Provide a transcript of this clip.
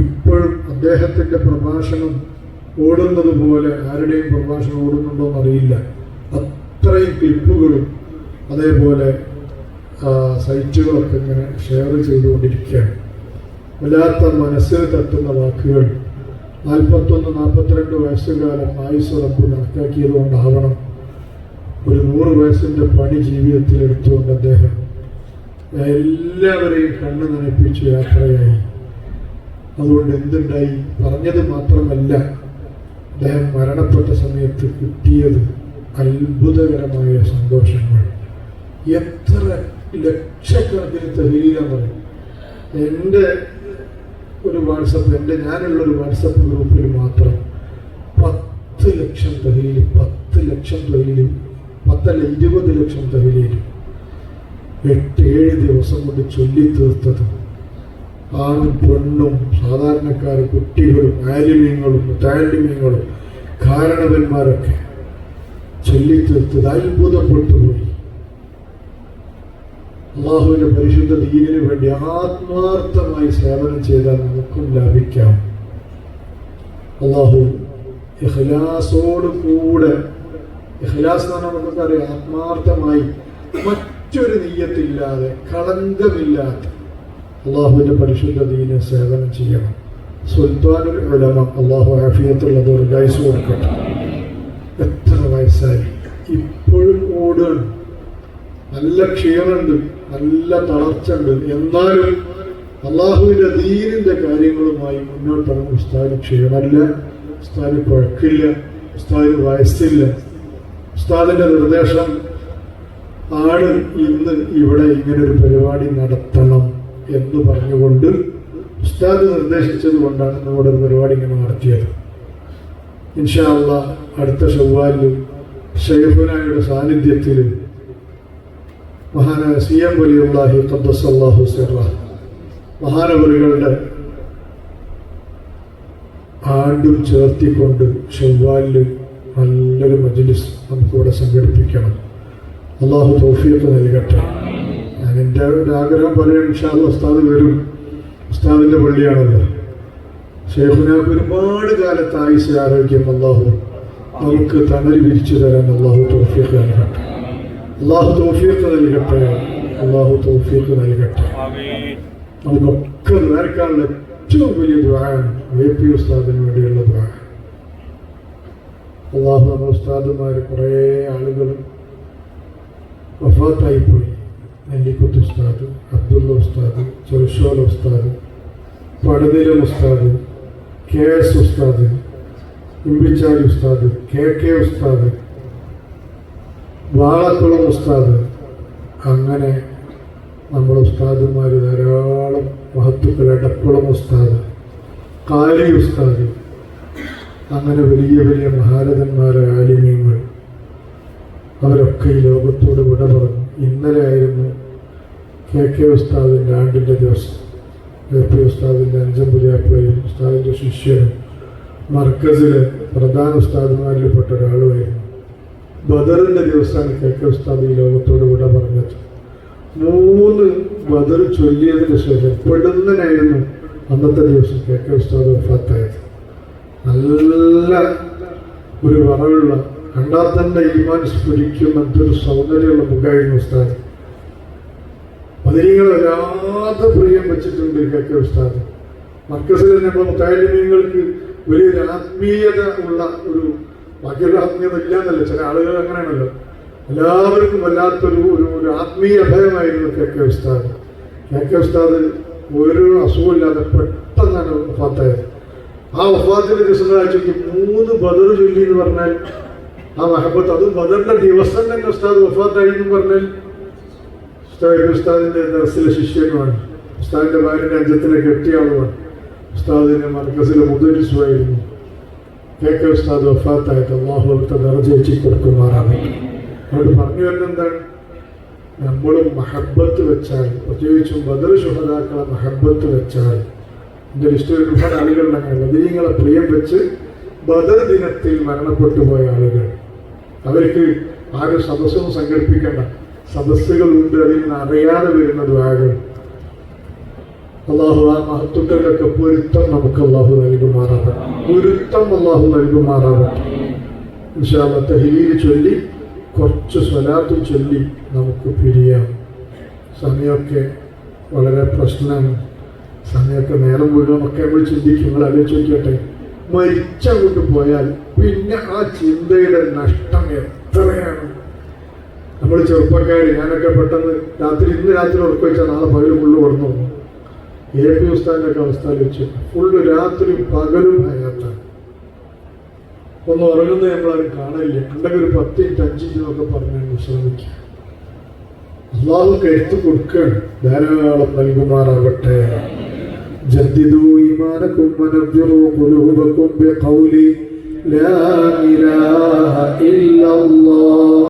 ഇപ്പോഴും അദ്ദേഹത്തിന്റെ പ്രഭാഷണം ഓടുന്നത് പോലെ ആരുടെയും പ്രഭാഷണം ഓടുന്നുണ്ടോ എന്നറിയില്ല. അത്രയും ക്ലിപ്പുകളും അതേപോലെ സൈറ്റുകളൊക്കെ ഇങ്ങനെ ഷെയർ ചെയ്തുകൊണ്ടിരിക്കുകയാണ്. വല്ലാത്ത മനസ്സിൽ തട്ടുന്ന വാക്കുകൾ. നാൽപ്പത്തൊന്ന് നാൽപ്പത്തിരണ്ട് വയസ്സുകാലം ആയുസ് ഉറപ്പ് കണക്കാക്കിയത് കൊണ്ടാവണം ഒരു നൂറ് വയസ്സിന്റെ പണി ജീവിതത്തിൽ എടുത്തുകൊണ്ട് അദ്ദേഹം. എല്ലാവരെയും കണ്ണു നനപ്പിച്ച് യാത്രയായി. അതുകൊണ്ട് എന്തുണ്ടായി? പറഞ്ഞത് മാത്രമല്ല അദ്ദേഹം മരണപ്പെട്ട സമയത്ത് കിട്ടിയത് അത്ഭുതകരമായ സന്തോഷങ്ങൾ. എത്ര ലക്ഷക്കണക്കിന് പറയും. എന്റെ ഒരു വാട്സപ്പ് എന്റെ ഞാനുള്ള ഒരു വാട്സപ്പ് ഗ്രൂപ്പിൽ മാത്രം പത്ത് ലക്ഷം തെളിയിൽ പത്ത് ലക്ഷം തൊഴിലും പത്തല്ല ഇരുപത് ലക്ഷം തഹലീൽ എട്ട് ഏഴ് ദിവസം കൊണ്ട് ചൊല്ലി തീർത്തത് ആണും പെണ്ണും സാധാരണക്കാർ കുട്ടികളും ആലിമ്യങ്ങളും താലിമ്യങ്ങളും കാരണവന്മാരൊക്കെ ചൊല്ലി തീർത്തത് അത്ഭുതപ്പെട്ടു പോയി അള്ളാഹുവിന്റെ പരിശുദ്ധ ദീനിനു വേണ്ടി ആത്മാർത്ഥമായി സേവനം ചെയ്താൽ നമുക്കും ലാഭിക്കാം. അള്ളാഹു ഇഖ്ലാസോട് കൂടെ ഇഖ്ലാസ് എന്ന് നമുക്കറിയാം ആത്മാർത്ഥമായി മറ്റൊരു നീയത്തില്ലാതെ കളങ്കമില്ലാതെ അള്ളാഹുവിന്റെ പരിശുദ്ധ ദീന സേവനം ചെയ്യണം. സുൽത്താനുൽ ഉലമ അള്ളാഹു ആഫിയത്തുള്ള ദുർഗായുസ് കൊടുക്കട്ടെ. എത്ര വയസ്സായി? ഇപ്പോഴും ഓടുകയാണ്. നല്ല ക്ഷീണമുണ്ട് നല്ല തളർച്ചുണ്ട് എന്നാലും അള്ളാഹുവിന്റെ ദീനിന്റെ കാര്യങ്ങളുമായി മുന്നോട്ടാണ് ഉസ്താദ് ക്ഷീണമില്ല ഉസ്താദ് കുഴക്കില്ല ഉസ്താദ് വയസ്സില്ല. ഉസ്താദിന്റെ നിർദ്ദേശം ആണ് ഇന്ന് ഇവിടെ ഇങ്ങനെ ഒരു പരിപാടി നടത്തണം. എന്ന് പറഞ്ഞുകൊണ്ട് ഉസ്താദ് നിർദ്ദേശിച്ചത് കൊണ്ടാണ് നമ്മുടെ പരിപാടി ഇങ്ങനെ നടത്തിയത്. ഇൻഷാല്ല അടുത്ത ചൊവ്വാലിൽ ഷെയ്ഫുനായുടെ സാന്നിധ്യത്തിൽ മഹാനായ സി എം വലിയുള്ളാഹി ഖദ്ദസല്ലാഹു സിറ മഹാനപുരികളുടെ ആണ്ടും ചേർത്തിക്കൊണ്ട് ഷെവ്വാലിൽ നല്ലൊരു മജ്ലിസ് നമുക്കിവിടെ സംഘടിപ്പിക്കണം. അള്ളാഹു തോഫിയൊക്കെ നൽകട്ടെ. എന്റെ ഒരു ആഗ്രഹം പറയും ഇഷാദ് ഉസ്താദ് വരും. ഉസ്താദിന്റെ പള്ളിയാണല്ലോ ഷേഖുനാക്ക് ഒരുപാട് കാലത്ത് ആയുസ് ആരോഗ്യം അള്ളാഹു നമുക്ക് തണൽ വിരിച്ചു തരാൻ അള്ളാഹു തൗഫീഖ് നൽകട്ടെ. അള്ളാഹു തൗഫീഖ് നൽകട്ടെ. അള്ളാഹു തൗഫീഖ് നൽകട്ടെ. നമുക്കൊക്കെ നേർക്കാനുള്ള ഏറ്റവും വലിയ ദ്വാരാണ് എ പി ഉസ്താദിന് വേണ്ടിയുള്ള ദ്വാര അള്ളാഹു നമ്മുടെ ഉസ്താദുമാർ കുറേ ആളുകൾ വഫാത്തായിപ്പോയി നെല്ലിക്കുത്ത് ഉസ്താദ് അബ്ദുള്ള ഉസ്താദ് ചെറുഷോല ഉസ്താദ് പടുതിരം ഉസ്താദ് കെ എസ് ഉസ്താദ് ഇമ്പിച്ചാലി ഉസ്താദ് കെ കെ ഉസ്താദ് വാളക്കുളം ഉസ്താദ്. അങ്ങനെ നമ്മൾ ഉസ്താദുമാർ ധാരാളം മഹത്തുക്കൾ എടക്കുളം ഉസ്താദ് കാലി ഉസ്താദ് അങ്ങനെ വലിയ വലിയ മഹാരഥന്മാരെ ആലിമ്യങ്ങൾ അവരൊക്കെ ഈ ലോകത്തോട് വിട പറഞ്ഞു. ഇന്നലെ ആയിരുന്നു കെ കെ ഉസ്താദിന്റെ ആണ്ടിന്റെ ദിവസം. കെ പി ഉസ്താദിന്റെ അഞ്ചമ്പുരിയാപ്പിളയും ഉസ്താദിന്റെ ശിഷ്യനും മർക്കസിലെ പ്രധാന ഉസ്താദുമാരിൽപ്പെട്ട ഒരാളുമായിരുന്നു. ബദറിന്റെ ദിവസമാണ് കെ കെ ഉസ്താദ് ഈ ലോകത്തോട് കൂടെ പറഞ്ഞത്. മൂന്ന് ബദർ ചൊല്ലിയതിന് ശേഷം പെടുന്നനായിരുന്നു അന്നത്തെ ദിവസം കെ കെ ഉസ്താദ് വഫാത്തായത്. നല്ല ഒരു വറവുള്ള കണ്ടാൽ തന്നെ ഈമാൻ സ്ഫുരിക്കും മറ്റൊരു സൗന്ദര്യമുള്ള മുഖായിരുന്നു ഉസ്താദ്. പതിനീകൾ വല്ലാതെ പ്രിയം വെച്ചിട്ടുണ്ട് കെ കെ ഉസ്താദ്. മർക്കസിൽ തന്നെ ഇപ്പോൾ മുത്താലിമീങ്ങൾക്ക് വലിയൊരു ആത്മീയത ഉള്ള ഒരു ബാക്കിയുള്ള ആത്മീയത ഇല്ലാന്നല്ല ചില ആളുകൾ അങ്ങനെയാണല്ലോ. എല്ലാവർക്കും വല്ലാത്തൊരു ഒരു ഒരു ആത്മീയ ഭയമായിരുന്നു കെ ഉസ്താദ്. കെ ഉസ്താദ് ഒരു അസുഖമില്ലാതെ പെട്ടെന്നാണ് വഫാത്തായത്. ആ വഫാത്തിന്റെ ദിവസങ്ങളാഴ്ചയ്ക്ക് മൂന്ന് ബദർ ചൊല്ലി എന്ന് പറഞ്ഞാൽ ആ മഹബത്ത് അത് ബദറിന്റെ ദിവസം തന്നെ ഉസ്താദ് വഫാത്തായി എന്ന് പറഞ്ഞാൽ ഉസ്താദ് ഉസ്താദിന്റെ ദർസിലെ ശിഷ്യനുമാണ് ഉസ്താദിന്റെ ഭാര്യന്റെ അഞ്ചത്തിനെ കെട്ടിയ ആളുമാണ് ഉസ്താദിന്റെ മർക്കസിലെ മുതലിസുമായിരുന്നു കെ കെ ഉസ്താദ് വഫാത്തായിട്ട് അള്ളാഹു നിറചേച്ചി കൊടുക്കുമാറാണ്. അവിടെ പറഞ്ഞു വരുന്നത് എന്താണ് നമ്മളും മഹബത്ത് വെച്ചാൽ പ്രത്യേകിച്ചും ബദർ ശുഹതാക്കളെ മഹബത്ത് വെച്ചാൽ എന്റെ ലിസ്റ്റിൽ ഒരുപാട് ആളുകളുടെ ബദരീങ്ങളെ പ്രിയം വെച്ച് ബദർ ദിനത്തിൽ മരണപ്പെട്ടു പോയ ആളുകൾ. അവർക്ക് ആരും സദസ്സൊന്നും സംഘടിപ്പിക്കേണ്ട. സദസ്സുകളുണ്ട് നിന്ന് അറിയാതെ വരുന്ന ദ്വാകൾ അള്ളാഹു ആ മഹത്വക്കൾക്കൊക്കെ പൊരുത്തം നമുക്ക് അള്ളാഹു നൽകുമാറാകട്ടെ പൊരുത്തം അള്ളാഹു നൽകുമാറാകട്ടെ വിശാല തഹലീൽ ചൊല്ലി കുറച്ച് സ്വലാത്തും ചൊല്ലി നമുക്ക് പിരിയാം. സമയമൊക്കെ വളരെ പ്രശ്നമാണ്. സമയമൊക്കെ നേരം മുഴുവനൊക്കെ നമ്മൾ ചിന്തിക്കും. നിങ്ങൾ ആലോചിച്ച് നോക്കിയട്ടെ മരിച്ചങ്ങോട്ട് പോയാൽ പിന്നെ ആ ചിന്തയുടെ നഷ്ടം എത്രയാണ്? നമ്മൾ ചെറുപ്പക്കാർ ഞാനൊക്കെ പെട്ടെന്ന് രാത്രി ഇന്ന് രാത്രി ഉറക്കം വെച്ചാൽ നാളെ പകൽ ഫുള്ള് കൊടുന്നു എ പി ഉസ്താന്റെ ഒക്കെ അവസ്ഥ വെച്ച് ഫുള്ള് രാത്രി പകലും ഹയാത്താണ് ഒന്ന് ഉറങ്ങുന്നത് നമ്മളാരും കാണില്ല ഉണ്ടെങ്കിൽ ഒരു പത്ത് മിനിറ്റ് അഞ്ച് മിനിറ്റ് പറഞ്ഞാൽ പറഞ്ഞു ശ്രമിക്കുക അള്ളാഹു കരുത്ത് കൊടുക്കുകയാണ്. ധാരാളം നൽകുമാറാവട്ടെ جددوا إيمانكم ونبروا قلوبكم بقول لا إله إلا الله